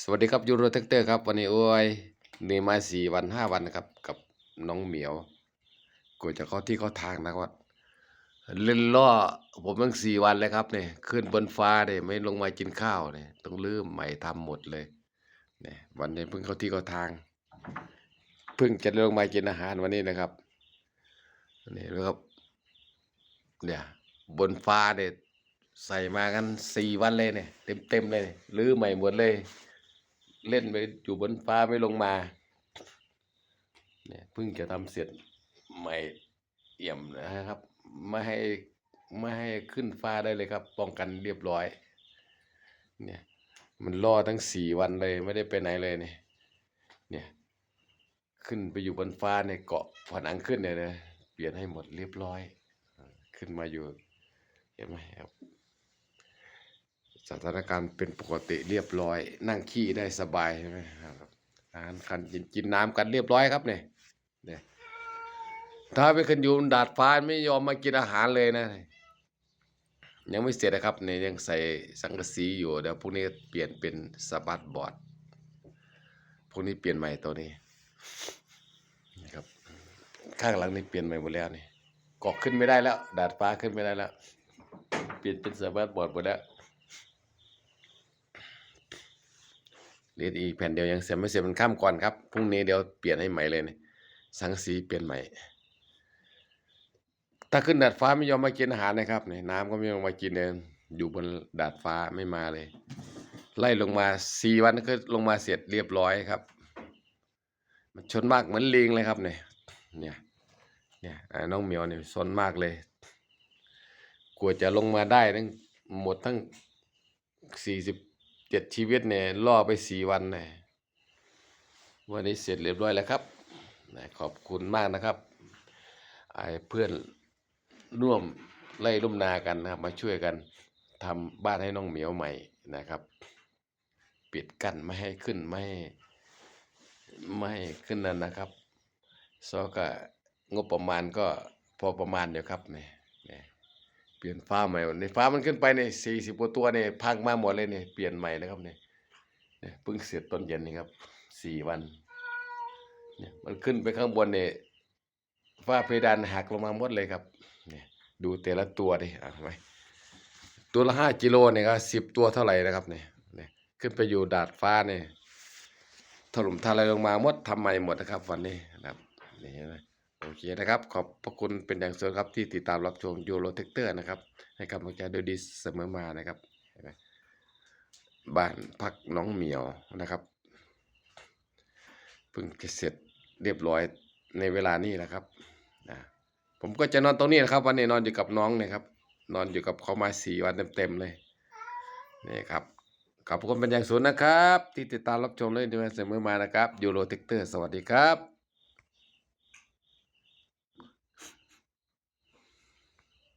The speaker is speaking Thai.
สวัสดีครับยูโรเทคเตอร์ครับวันนี้โอ้ยเหนี่อยมาสี่วันห้าวันนะครับ กับน้องเหมียวกวจะเข้าที่เข้าทางนะครับเล่นล่อผมตั้งสี่วันเลยครับเนี่ยขึ้นบนฟ้าเนี่ยไม่ลงมากินข้าวเนี่ยต้องลืมใหม่ทำหมดเลยเนี่ยวันนี้เพิ่งเข้าที่เข้าทาง เพิ่งจะลงมากินอาหารวันนี้นะครับนี่แล้วครับเนี่ยบนฟ้าเนี่ยใส่มากันสี่วันเลยเนี่ยเต็มเต็มเลยลื้อใหม่หมดเลย เล่นไปอยู่บนฟ้าไม่ลงมา เนี่ยเพิ่งจะทำเสร็จใหม่เอี่ยมนะครับ ไม่ให้ไม่ให้ขึ้นฟ้าได้เลยครับ ป้องกันเรียบร้อย เนี่ย มันล่อทั้งสี่วันเลยไม่ได้ไปไหนเลยเนี่ย เนี่ยขึ้นไปอยู่บนฟ้าเนี่ยเกาะผนังขึ้นเนี่ยนะเปลี่ยนให้หมดเรียบร้อย ขึ้นมาอยู่เห็นไหมครับ สถานการณ์เป็นปกติเรียบร้อย นั่งขี้ได้สบายใช่ไหมครับอาหารคันกินกินน้ำกันเรียบร้อยครับเนี่ยเนี่ยถ้าไปขึ้นอยู่บนดาดฟ้าไม่ยอมมากินอาหารเลยนะ ยังไม่เสร็จนะครับเนี่ยยังใส่สังกะสีอยู่เดี๋ยวพรุ่งนี้เปลี่ยนเป็นสบัดบอร์ดพรุ่งนี้เปลี่ยนใหม่ตัวนี้นะครับข้างหลังนี่เปลี่ยนใหม่หมดแล้วนี่เกาะขึ้นไม่ได้แล้ว ดาดฟ้าขึ้นไม่ได้แล้ว เปลี่ยนเป็นสบัดบอร์ดหมดแล้ว เหลืออีกแผ่นเดียวยังเสร็จไม่เสร็จมันข้ามก่อนครับพรุ่งนี้เดี๋ยวเปลี่ยนให้ใหม่เลยนี่สังสีเปลี่ยนใหม่ ถ้าขึ้นดาดฟ้าไม่ยอมมากินอาหารนะครับนี่น้ำก็ไม่ยอมมากินเองอยู่บนดาดฟ้าไม่มาเลย ไล่ลงมาสี่วันก็ลงมาเสร็จเรียบร้อยครับ มันชนมากเหมือนลิงเลยครับเนี่ยเนี่ยเนี่ยน้องเหมียวเนี่ยซนมากเลยกลัวจะลงมาได้ทั้งหมดทั้งสี่สิบ เจ็ดชีวิตเนี่ยล่อไปสี่วันเนี่ยวันนี้เสร็จเรียบร้อยแล้วครับขอบคุณมากนะครับไอ้เพื่อนร่วมไล่ร่มนากันนะครับ มาช่วยกันทำบ้านให้น้องเหมียวใหม่นะครับ ปิดกั้นไม่ให้ขึ้นไม่ให้ไม่ให้ขึ้นนั่นนะครับซอก็งบประมาณก็พอประมาณเดียวครับเนี่ย ปลี่ยนฟ้าใหม่ในฟ้ามันขึ้นไปในสี่สิบกว่าตัวเนี่ยพังมาหมดเลยเนี่ยเปลี่ยนใหม่เลยครับเนี่ยเนี่ยเพิ่งเสร็จตอนเย็นนี่ครับสี่วันเนี่ยมันขึ้นไปข้างบนเนี่ยฟ้าเพดานหักลงมาหมดเลยครับเนี่ยดูแต่ละตัวดิอะไหมตัวละห้ากิโลเนี่ยก็สิบตัวเท่าไหร่นะครับเนี่ยเนี่ยขึ้นไปอยู่ดาดฟ้าเนี่ยถล่มทลายลงมาหมดทำใหม่หมดนะครับวันนี้นะครับนี่นไหม โอเคนะครับ ขอบพระคุณเป็นอย่างสูงครับที่ติดตามรับชมยูโรเทคเตอร์นะครับ ให้กำลังใจโดยดีเสมอมานะครับบ้านพักน้องเหมียวนะครับเพิ่งจะเสร็จเรียบร้อยในเวลานี้นะครับนะผมก็จะนอนตรงนี้นะครับ วันนี้นอนอยู่กับน้องเนะครับ นอนอยู่กับเขามาสี่วันเต็มๆเลยนี่ครับขอบพระคุณเป็นอย่างสูงนะครับ ที่ติดตามรับชมเลยดีเสมอมานะครับยูโรเทคเตอร์สวัสดีครับ